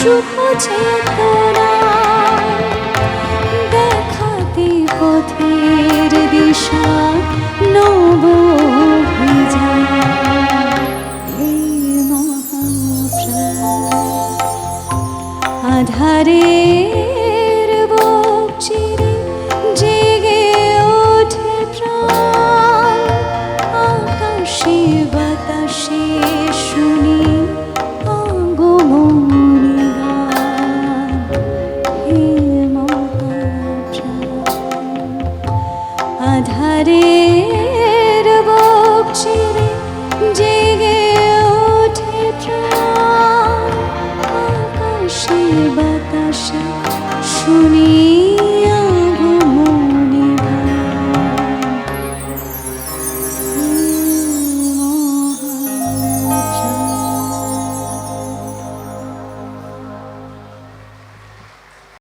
শুভ চেতনা দেখাতে পথের দিশা আধারের বকশিরে জেগে ওঠে প্রাণ। আকাশে বাতাসে শুনি